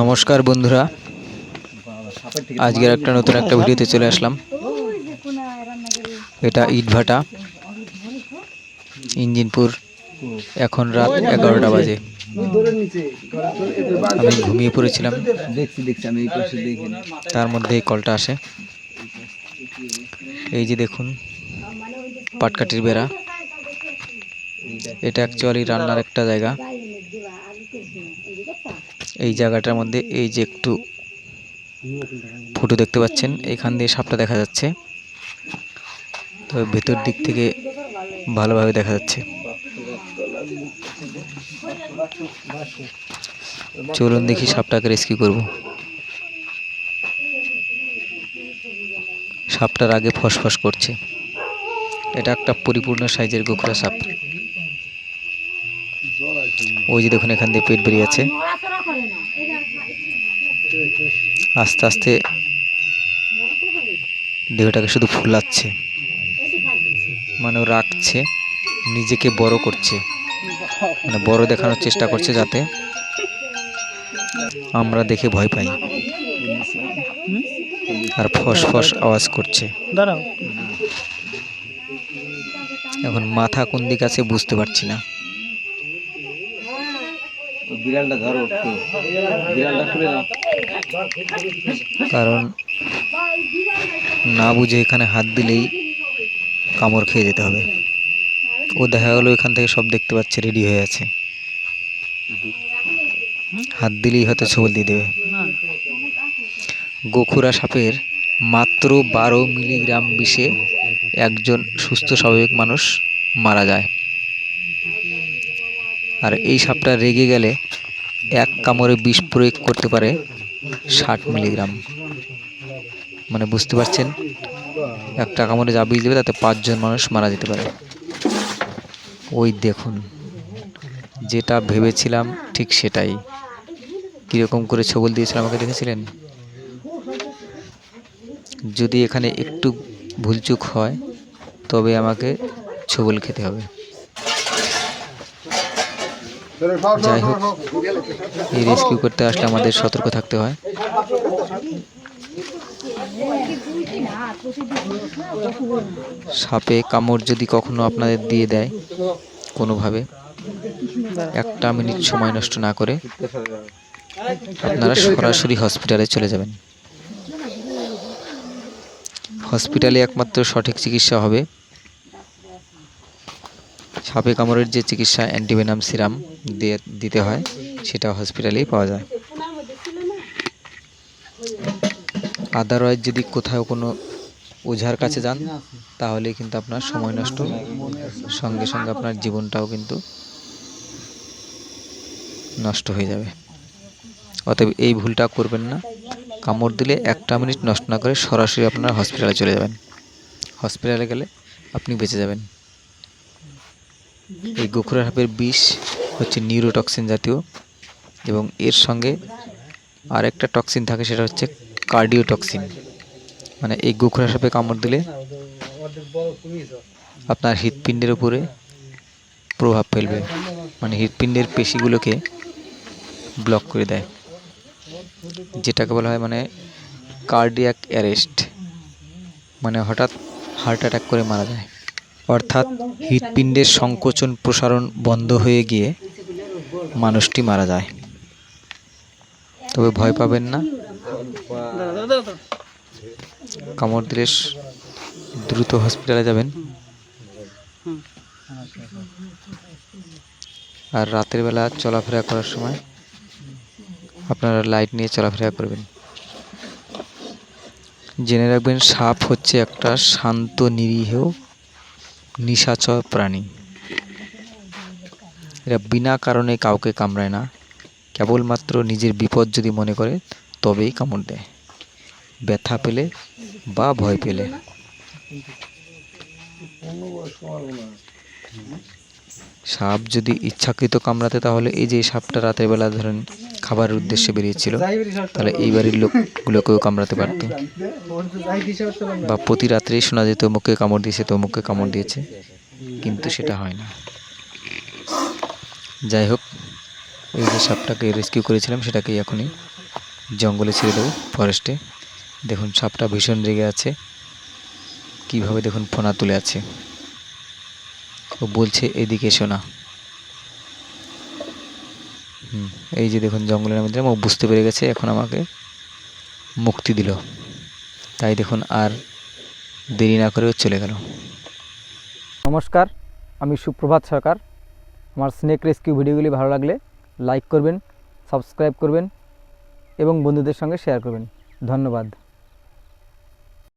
নমস্কার বন্ধুরা। আজকের একটা নতুন একটা ভিডিওতে চলে আসলাম। এটা ইটভাটা ইঞ্জিনপুর এখন রাত এগারোটা বাজে। আমি ঘুমিয়ে পড়েছিলাম। তার মধ্যে এই কলটা আসে। এই যে দেখুন, পাটকাঠির বেড়া। এটা অ্যাকচুয়ালি রান্নার একটা জায়গা। এই জায়গাটার মধ্যে এই যে একটু ফুটো দেখতে পাচ্ছেন, এখান দিয়ে সাপটা দেখা যাচ্ছে। তবে ভেতর দিক থেকে ভালোভাবে দেখা যাচ্ছে। চলুন দেখি সাপটাকে রেস্কিউ করব। সাপটার আগে ফসফস করছে। এটা একটা পরিপূর্ণ সাইজের গোখরা সাপ। ওই যে দেখুন এখান দিয়ে পেট বেরিয়ে আছে আস্তে আস্তে দেহটাকে শুধু ফুলাচ্ছে। মানে রাখছে নিজেকে বড় করছে। মানে বড় দেখানোর চেষ্টা করছে যাতে আমরা দেখে ভয় পাই। আর ফস ফস আওয়াজ করছে। দাঁড়াও। এখন মাথা কোন দিকে আছে বুঝতে পারছি না। বিড়ালটা ধরো বিড়ালটা খুলে কারণ না বুঝে এখানে হাত দিলেই কামড় খেয়ে যেতে হবে। ও দেখা গেলো এখান থেকে সব দেখতে পাচ্ছে, রেডি হয়ে আছে। হাত দিলেই হয়তো ছবল দিয়ে দেবে। গোখুরা সাপের মাত্র বারো মিলিগ্রাম বিষে একজন সুস্থ স্বাভাবিক মানুষ মারা যায়। আর এই সাপটা রেগে গেলে এক কামড়ে বিষ প্রয়োগ করতে পারে ষাট মিলিগ্রাম। মানে বুঝতে পারছেন? একটা কামড়ে যা বিষ দেবে, তাতে পাঁচজন মানুষ মারা যেতে পারে। ওই দেখুন, যেটা ভেবেছিলাম ঠিক সেটাই। কীরকম করে ছবল দিয়েছিল আমাকে দেখেছিলেন? যদি এখানে একটু ভুলচুক হয়, তবে আমাকে ছবল খেতে হবে। যাই হোক, এই রেস্কিউ করতে আসলে আমাদের সতর্ক থাকতে হয়। সাপে কামড় যদি কখনো আপনাদের দিয়ে দেয় কোনোভাবে, একটা মিনিট সময় নষ্ট না করে আপনারা সরাসরি হসপিটালে চলে যাবেন। হসপিটালে একমাত্র সঠিক চিকিৎসা হবে সাপে কামড়ের যে চিকিৎসা অ্যান্টিভেনাম সিরাম দিয়ে দিতে হয়, সেটা হসপিটালেই পাওয়া যায়। আদারওয়াইজ যদি কোথাও কোনো ওঝার কাছে যান তাহলে কিন্তু আপনার সময় নষ্ট। সঙ্গে সঙ্গে আপনার জীবনটাও কিন্তু নষ্ট হয়ে যাবে। অতএব এই ভুলটা করবেন না। কামড় দিলে একটা মিনিট নষ্ট না করে সরাসরি আপনার হসপিটালে চলে যাবেন। হসপিটালে গেলে আপনি বেঁচে যাবেন। এই গোখরা সাপের বিষ হচ্ছে নিউরোটক্সিন জাতীয় এবং এর সঙ্গে আরেকটা টক্সিন থাকে, সেটা হচ্ছে কার্ডিওটক্সিন। মানে এই গোখরা সাপে কামড় দিলে আপনার হৃৎপিণ্ডের উপরে প্রভাব ফেলবে মানে হৃৎপিণ্ডের পেশিগুলোকে ব্লক করে দেয়, যেটাকে বলা হয় মানে কার্ডিয়াক অ্যারেস্ট মানে হঠাৎ হার্ট অ্যাটাক করে মারা যায়। অর্থাৎ হৃৎপিণ্ডের সংকোচন প্রসারণ বন্ধ হয়ে গিয়ে মানুষটি মারা যায়। তবে ভয় পাবেন না। কামড় দিলে দ্রুত হসপিটালে যাবেন। আর রাতের বেলা চলাফেরা করার সময় আপনারা লাইট নিয়ে চলাফেরা করবেন। জেনে রাখবেন, সাপ হচ্ছে একটা শান্ত, নিরীহ নিশাচর প্রাণী। এরা বিনা কারণে কাউকে কামড়ায় না। কেবলমাত্র নিজের বিপদ যদি মনে করে, তবেই কামড় দেয়। ব্যথা পেলে বা ভয় পেলে। সাপ যদি ইচ্ছাকৃত কামড়াতে, তাহলে এই যে সাপটা রাতের বেলা ধরেন খাবারের উদ্দেশ্যে বেরিয়েছিল তাহলে এই বাড়ির লোকগুলোকেও কামড়াতে পারতো। বা প্রতি রাত্রেই শোনা যেত অমুককে কামড় দিয়েছে তো মুখে কামড় দিয়েছে কিন্তু সেটা হয় না। যাই হোক এই যে সাপটাকে রেস্কিউ করেছিলাম সেটাকেই এখনই জঙ্গলে ছেড়ে দেবো ফরেস্টে দেখুন সাপটা ভীষণ রেগে আছে। কীভাবে দেখুন ফোনা তুলে আছে। ও বলছে এদিকে এসো না। হুম এই যে দেখুন, জঙ্গলের মধ্যে ও বুঝতে পেরে গেছে, এখন আমাকে মুক্তি দিল। তাই দেখুন, আর দেরি না করেও চলে গেল। নমস্কার, আমি সুপ্রভাত সরকার। আমার স্নেক রেস্কিউ ভিডিওগুলি ভালো লাগলে লাইক করবেন সাবস্ক্রাইব করবেন এবং বন্ধুদের সঙ্গে শেয়ার করবেন। ধন্যবাদ।